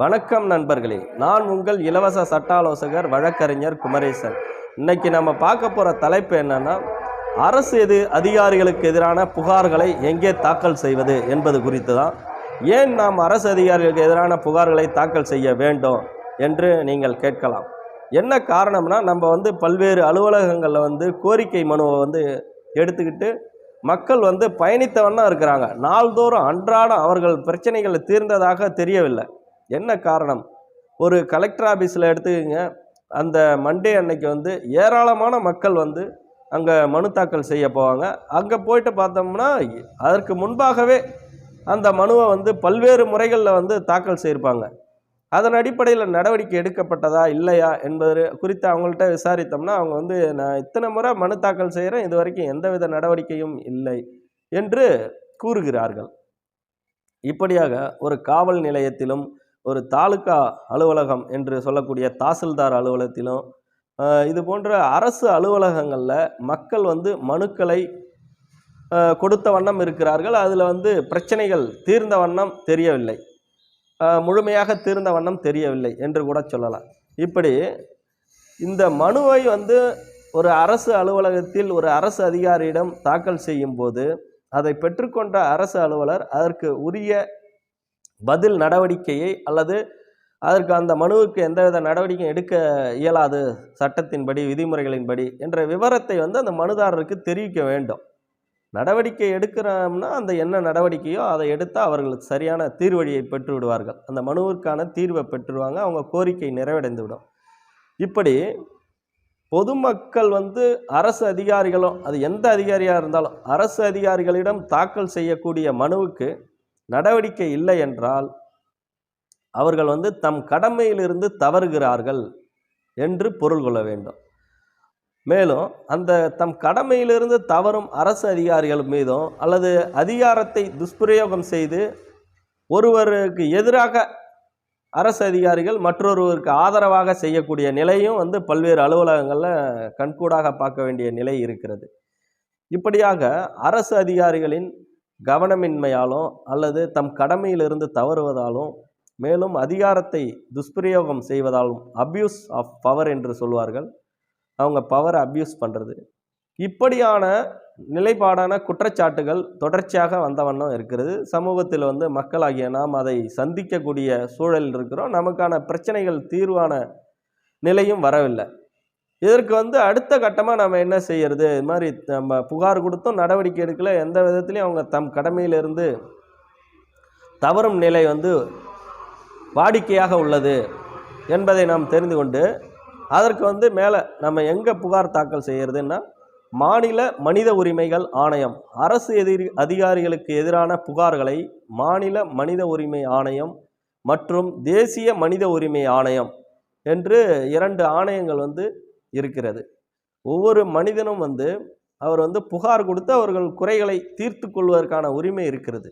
வணக்கம் நண்பர்களே. நான் உங்கள் இலவச சட்ட ஆலோசகர் வழக்கறிஞர் குமரேசன். இன்னைக்கு நம்ம பார்க்க போகிற தலைப்பு என்னன்னா அரசு எது அதிகாரிகளுக்கு எதிரான புகார்களை எங்கே தாக்கல் செய்வது என்பது குறித்து தான் ஏன் நாம் அரசு அதிகாரிகளுக்கு எதிரான புகார்களை தாக்கல் செய்ய வேண்டும் என்று நீங்கள் கேட்கலாம். என்ன காரணம்னா நம்ம வந்து பல்வேறு அலுவலகங்களில் வந்து கோரிக்கை மனுவை வந்து எடுத்துக்கிட்டு மக்கள் வந்து பயணித்த இருக்கிறாங்க. நாள்தோறும் அன்றாடம் அவர்கள் பிரச்சனைகளை தீர்ந்ததாக தெரியவில்லை. என்ன காரணம்? ஒரு கலெக்டர் ஆஃபீஸில் எடுத்துக்கங்க. அந்த மண்டே அன்னைக்கு வந்து ஏராளமான மக்கள் வந்து அங்கே மனு தாக்கல் செய்ய போவாங்க. அங்கே போயிட்டு பார்த்தோம்னா அதற்கு முன்பாகவே அந்த மனுவை வந்து பல்வேறு முறைகளில் வந்து தாக்கல் செய்திருப்பாங்க. அதன் அடிப்படையில் நடவடிக்கை எடுக்கப்பட்டதா இல்லையா என்பது குறித்து அவங்கள்ட்ட விசாரித்தோம்னா அவங்க வந்து நான் இத்தனை முறை மனு தாக்கல் செய்கிறேன் இது வரைக்கும் எந்தவித நடவடிக்கையும் இல்லை என்று கூறுகிறார்கள். இப்படியாக ஒரு காவல் நிலையத்திலும் ஒரு தாலுகா அலுவலகம் என்று சொல்லக்கூடிய தாசில்தார் அலுவலகத்திலும் இது போன்ற அரசு அலுவலகங்களில் மக்கள் வந்து மனுக்களை கொடுத்த வண்ணம் இருக்கிறார்கள். அதில் வந்து பிரச்சனைகள் தீர்ந்த வண்ணம் தெரியவில்லை. முழுமையாக தீர்ந்த வண்ணம் தெரியவில்லை என்று கூட சொல்லலாம். இப்படி இந்த மனுவை வந்து ஒரு அரசு அலுவலகத்தில் ஒரு அரசு அதிகாரியிடம் தாக்கல் செய்யும் போது அதை பெற்றுக்கொண்ட அரசு அலுவலர் அதற்கு உரிய பதில் நடவடிக்கையை அல்லது அதற்கு அந்த மனுவுக்கு எந்தவித நடவடிக்கையும் எடுக்க இயலாது சட்டத்தின்படி விதிமுறைகளின்படி என்ற விவரத்தை வந்து அந்த மனுதாரருக்கு தெரிவிக்க வேண்டும். நடவடிக்கை எடுக்கிறோம்னா அந்த என்ன நடவடிக்கையோ அதை எடுத்தால் அவர்களுக்கு சரியான தீர்வழியை பெற்று விடுவார்கள் அந்த மனுவிற்கான தீர்வை பெற்றுடுவாங்க அவங்க கோரிக்கை நிறைவடைந்து விடும் இப்படி பொதுமக்கள் வந்து அரசு அதிகாரிகளும் அது எந்த அதிகாரியாக இருந்தாலும் அரசு அதிகாரிகளிடம் தாக்கல் செய்யக்கூடிய மனுவுக்கு நடவடிக்கை இல்லை என்றால் அவர்கள் வந்து தம் கடமையிலிருந்து தவறுகிறார்கள் என்று பொருள் கொள்ள வேண்டும். மேலும் அந்த தம் கடமையிலிருந்து தவறும் அரசு அதிகாரிகள் மீதும் அல்லது அதிகாரத்தை துஷ்பிரயோகம் செய்து ஒருவருக்கு எதிராக அரசு அதிகாரிகள் மற்றொருவருக்கு ஆதரவாக செய்யக்கூடிய நிலையும் வந்து பல்வேறு அலுவலகங்களில் கண்கூடாக பார்க்க வேண்டிய நிலை இருக்கிறது. இப்படியாக அரசு அதிகாரிகளின் கவனமின்மையாலும் அல்லது தம் கடமையிலிருந்து தவறுவதாலும் மேலும் அதிகாரத்தை துஷ்பிரயோகம் செய்வதாலும் அப்யூஸ் ஆஃப் பவர் என்று சொல்வார்கள். அவங்க பவரை அப்யூஸ் பண்ணுறது இப்படியான நிலைப்பாடான குற்றச்சாட்டுகள் தொடர்ச்சியாக வந்த வண்ணம் இருக்கிறது. சமூகத்தில் வந்து மக்களாகிய நாம் அதை சந்திக்கக்கூடிய சூழல் இருக்கிறோம். நமக்கான பிரச்சனைகள் தீர்வான நிலையும் வரவில்லை. இதற்கு வந்து அடுத்த கட்டமாக நம்ம என்ன செய்யறது? இது மாதிரி நம்ம புகார் கொடுத்தும் நடவடிக்கை எடுக்கல. எந்த விதத்துலையும் அவங்க தம் கடமையிலிருந்து தவறும் நிலை வந்து வாடிக்கையாக உள்ளது என்பதை நாம் தெரிந்து கொண்டு அதற்கு வந்து மேலே நம்ம எங்கே புகார் தாக்கல் செய்கிறதுன்னா மாநில மனித உரிமைகள் ஆணையம் அரசு எதிரி அதிகாரிகளுக்கு எதிரான புகார்களை மாநில மனித உரிமை ஆணையம் மற்றும் தேசிய மனித உரிமை ஆணையம் என்று இரண்டு ஆணையங்கள் வந்து இருக்கிறது. ஒவ்வொரு மனிதனும் வந்து அவர் வந்து புகார் கொடுத்து அவர்கள் குறைகளை தீர்த்து கொள்வதற்கான உரிமை இருக்கிறது.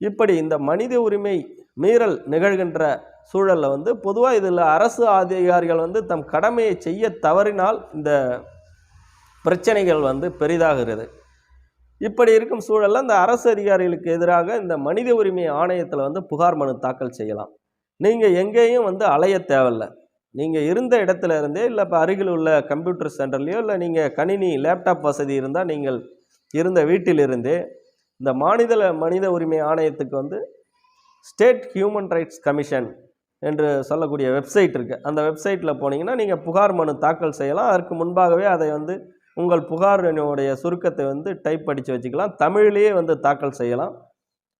இப்படி இந்த மனித உரிமை மீறல் நிகழ்கின்ற சூழலில் வந்து பொதுவாக இதில் அரசு அதிகாரிகள் வந்து தம் கடமையை செய்ய தவறினால் இந்த பிரச்சனைகள் வந்து பெரிதாகிறது. இப்படி இருக்கும் சூழலில் இந்த அரசு அதிகாரிகளுக்கு எதிராக இந்த மனித உரிமை ஆணையத்தில் வந்து புகார் மனு தாக்கல் செய்யலாம். நீங்கள் எங்கேயும் வந்து அலைய தேவையில்ல. நீங்கள் இருந்த இடத்துல இருந்தே இல்லை இப்போ அருகில் உள்ள கம்ப்யூட்டர் சென்டர்லேயோ இல்லை நீங்கள் கணினி லேப்டாப் வசதி இருந்தால் நீங்கள் இருந்த வீட்டிலிருந்தே இந்த மாநில மனித உரிமை ஆணையத்துக்கு வந்து ஸ்டேட் ஹியூமன் ரைட்ஸ் கமிஷன் என்று சொல்லக்கூடிய வெப்சைட் இருக்குது அந்த வெப்சைட்டில் போனீங்கன்னா நீங்கள் புகார் மனு தாக்கல் செய்யலாம். அதற்கு முன்பாகவே அதை வந்து உங்கள் புகாரினுடைய சுருக்கத்தை வந்து டைப் படித்து வச்சுக்கலாம். தமிழிலேயே வந்து தாக்கல் செய்யலாம்.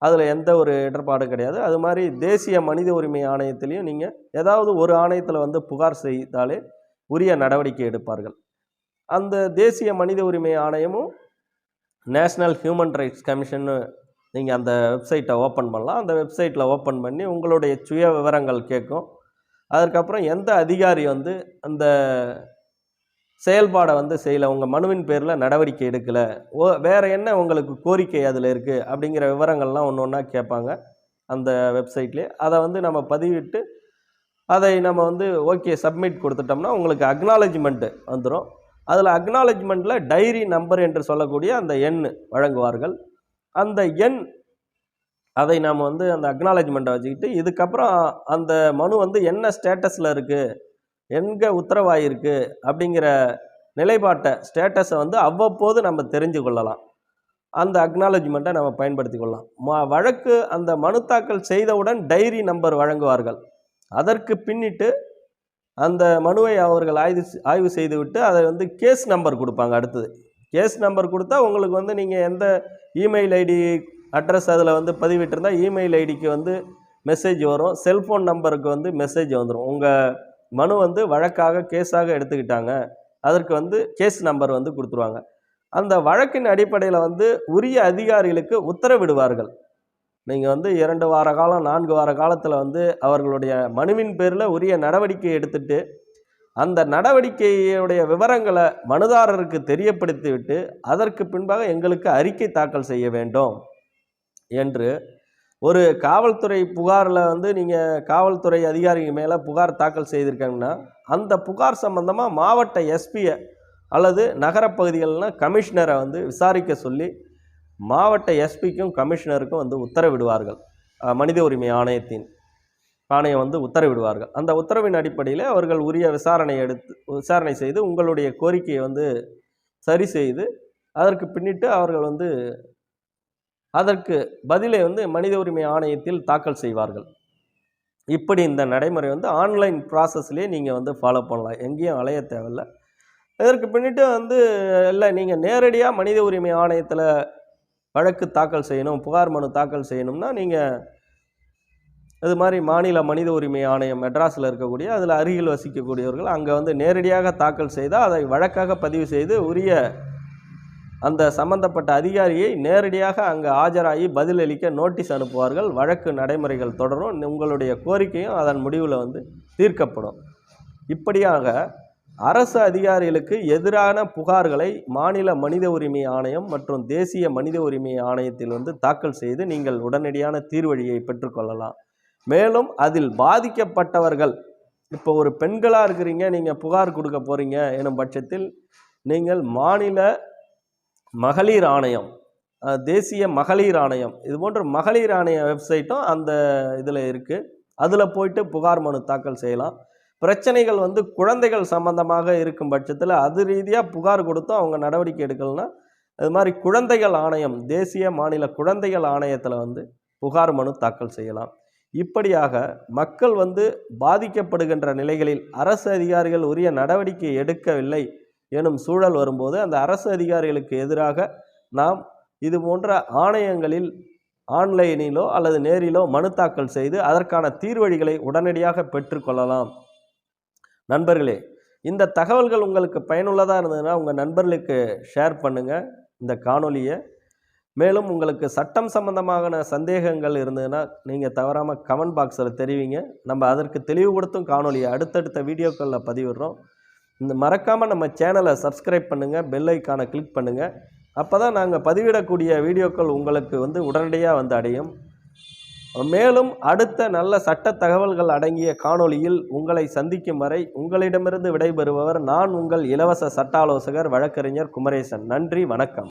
அதில் எந்த ஒரு இடர்பாடும் கிடையாது. அது மாதிரி தேசிய மனித உரிமை ஆணையத்திலையும் நீங்கள் ஏதாவது ஒரு ஆணையத்தில் வந்து புகார் செய்தாலே உரிய நடவடிக்கை எடுப்பார்கள். அந்த தேசிய மனித உரிமை ஆணையமும் நேஷ்னல் ஹியூமன் ரைட்ஸ் கமிஷன்னு நீங்கள் அந்த வெப்சைட்டை ஓப்பன் பண்ணலாம். அந்த வெப்சைட்டில் ஓப்பன் பண்ணி உங்களுடைய சுய விவரங்கள் கேட்கும். அதுக்கப்புறம் எந்த அதிகாரி வந்து அந்த செயல்பாடை வந்து செய்யலை. உங்கள் மனுவின் பேரில் நடவடிக்கை எடுக்கலை. ஓ வேறு என்ன உங்களுக்கு கோரிக்கை அதில் இருக்குது அப்படிங்கிற விவரங்கள்லாம் ஒன்று ஒன்றா கேட்பாங்க அந்த வெப்சைட்லேயே. அதை வந்து நம்ம பதிவிட்டு அதை நம்ம வந்து ஓகே சப்மிட் கொடுத்துட்டோம்னா உங்களுக்கு அக்னாலஜ்மெண்ட்டு வந்துடும் அதில் அக்னாலஜ்மெண்ட்டில் டைரி நம்பர் என்று சொல்லக்கூடிய அந்த எண் வழங்குவார்கள். அந்த எண் அதை நாம் வந்து அந்த அக்னாலஜ்மெண்ட்டை வச்சுக்கிட்டு இதுக்கப்புறம் அந்த மனு வந்து என்ன ஸ்டேட்டஸில் இருக்குது எங்கே உத்தரவாயிருக்கு அப்படிங்கிற நிலைப்பாட்டை ஸ்டேட்டஸை வந்து அவ்வப்போது நம்ம தெரிஞ்சு கொள்ளலாம். அந்த அக்னாலஜ்மெண்ட்டை நம்ம பயன்படுத்தி கொள்ளலாம். ம வழக்கு அந்த மனு தாக்கல் செய்தவுடன் டைரி நம்பர் வழங்குவார்கள். அதற்கு பின்னிட்டு அந்த மனுவை அவர்கள் ஆய்வு ஆய்வு செய்துவிட்டு அதை வந்து கேஸ் நம்பர் கொடுப்பாங்க அடுத்தது. கேஸ் நம்பர் கொடுத்தா உங்களுக்கு வந்து நீங்கள் எந்த இமெயில் ஐடி அட்ரஸ் அதில் வந்து பதிவிட்டிருந்தால் இமெயில் ஐடிக்கு வந்து மெசேஜ் வரும். செல்ஃபோன் நம்பருக்கு வந்து மெசேஜ் வந்துடும் உங்கள் மனு வந்து வழக்காக கேஸாக எடுத்துக்கிட்டாங்க. அதற்கு வந்து கேஸ் நம்பர் வந்து கொடுத்துருவாங்க. அந்த வழக்கின் அடிப்படையில் வந்து உரிய அதிகாரிகளுக்கு உத்தரவிடுவார்கள். நீங்கள் வந்து இரண்டு வார காலம் நான்கு வார காலத்தில் வந்து அவர்களுடைய மனுவின் பேரில் உரிய நடவடிக்கை எடுத்துட்டு அந்த நடவடிக்கையுடைய விவரங்களை மனுதாரருக்கு தெரியப்படுத்திவிட்டு அதற்கு பின்பாக எங்களுக்கு அறிக்கை தாக்கல் செய்ய வேண்டும் என்று ஒரு காவல்துறை புகாரில் வந்து நீங்கள் காவல்துறை அதிகாரிங்க மேலே புகார் தாக்கல் செய்திருக்காங்கன்னா அந்த புகார் சம்பந்தமாக மாவட்ட எஸ்பியை அல்லது நகரப்பகுதிகள்னால் கமிஷனரை வந்து விசாரிக்க சொல்லி மாவட்ட எஸ்பிக்கும் கமிஷனருக்கும் வந்து உத்தரவிடுவார்கள். மனித உரிமை ஆணையத்தின் ஆணையம் வந்து உத்தரவிடுவார்கள். அந்த உத்தரவின் அடிப்படையில் அவர்கள் உரிய விசாரணை எடுத்து விசாரணை செய்து உங்களுடைய கோரிக்கையை வந்து சரி செய்து அதற்கு பின்னிட்டு அவர்கள் வந்து அதற்கு பதிலை வந்து மனித உரிமை ஆணையத்தில் தாக்கல் செய்வார்கள். இப்படி இந்த நடைமுறை வந்து ஆன்லைன் ப்ராசஸ்லேயே நீங்கள் வந்து ஃபாலோ பண்ணலாம். எங்கேயும் அலைய தேவையில்ல. இதற்கு பின்னிட்டு வந்து இல்லை நீங்கள் நேரடியாக மனித உரிமை ஆணையத்தில் வழக்கு தாக்கல் செய்யணும் புகார் மனு தாக்கல் செய்யணும்னா நீங்கள் இது மாதிரி மாநில மனித உரிமை ஆணையம் மெட்ராஸில் இருக்கக்கூடிய அதில் அருகில் வசிக்கக்கூடியவர்கள் அங்கே வந்து நேரடியாக தாக்கல் செய்தால் அதை வழக்காக பதிவு செய்து உரிய அந்த சம்பந்தப்பட்ட அதிகாரியை நேரடியாக அங்கே ஆஜராகி பதிலளிக்க நோட்டீஸ் அனுப்புவார்கள். வழக்கு நடைமுறைகள் தொடரும். உங்களுடைய கோரிக்கையும் அதன் முடிவில் வந்து தீர்க்கப்படும். இப்படியாக அரசு அதிகாரிகளுக்கு எதிரான புகார்களை மாநில மனித உரிமை ஆணையம் மற்றும் தேசிய மனித உரிமை ஆணையத்தில் வந்து தாக்கல் செய்து நீங்கள் உடனடியான தீர்வழியை பெற்றுக்கொள்ளலாம். மேலும் அதில் பாதிக்கப்பட்டவர்கள் இப்போ ஒரு பெண்களாக இருக்கிறீங்க நீங்கள் புகார் கொடுக்க போகிறீங்க எனும் பட்சத்தில் நீங்கள் மாநில மகளிர் ஆணையம் தேசிய மகளிர் ஆணையம். இது போன்ற மகளிர் ஆணைய வெப்சைட்டும் அந்த இதில் இருக்குது அதில் போயிட்டு புகார் மனு தாக்கல் செய்யலாம். பிரச்சனைகள் வந்து குழந்தைகள் சம்பந்தமாக இருக்கும் பட்சத்தில் அது ரீதியாக புகார் கொடுத்தும் அவங்க நடவடிக்கை எடுக்கலைன்னா அது மாதிரி குழந்தைகள் ஆணையம் தேசிய மாநில குழந்தைகள் ஆணையத்தில் வந்து புகார் மனு தாக்கல் செய்யலாம். இப்படியாக மக்கள் வந்து பாதிக்கப்படுகின்ற நிலைகளில் அரசு அதிகாரிகள் உரிய நடவடிக்கை எடுக்கவில்லை. எனும் சூழல் வரும்போது அந்த அரசு அதிகாரிகளுக்கு எதிராக நாம் இது போன்ற ஆணையங்களில் ஆன்லைனிலோ அல்லது நேரிலோ மனு தாக்கல் செய்து அதற்கான தீர்வழிகளை உடனடியாக பெற்றுக்கொள்ளலாம் நண்பர்களே இந்த தகவல்கள் உங்களுக்கு பயனுள்ளதாக இருந்ததுன்னா உங்கள் நண்பர்களுக்கு ஷேர் பண்ணுங்கள் இந்த காணொலியை மேலும் உங்களுக்கு சட்டம் சம்பந்தமான சந்தேகங்கள் இருந்ததுன்னா நீங்கள் தவறாமல் கமெண்ட் பாக்ஸில் தெரிவிங்க. நம்ம அதற்கு தெளிவு கொடுத்தும் காணொலியை அடுத்தடுத்த வீடியோக்களில் பதிவிடுறோம். இந்த மறக்காமல் நம்ம சேனலை சப்ஸ்கிரைப் பண்ணுங்கள் பெல் ஐக்கானை கிளிக் பண்ணுங்கள் அப்போ தான் நாங்கள் பதிவிடக்கூடிய வீடியோக்கள் உங்களுக்கு வந்து உடனடியாக வந்து அடையும். மேலும் அடுத்த நல்ல சட்ட தகவல்கள் அடங்கிய காணொளியில் உங்களை சந்திக்கும் வரை உங்களிடமிருந்து விடைபெறுபவர் நான் உங்கள் இலவச சட்ட ஆலோசகர் வழக்கறிஞர் குமரேசன். நன்றி வணக்கம்.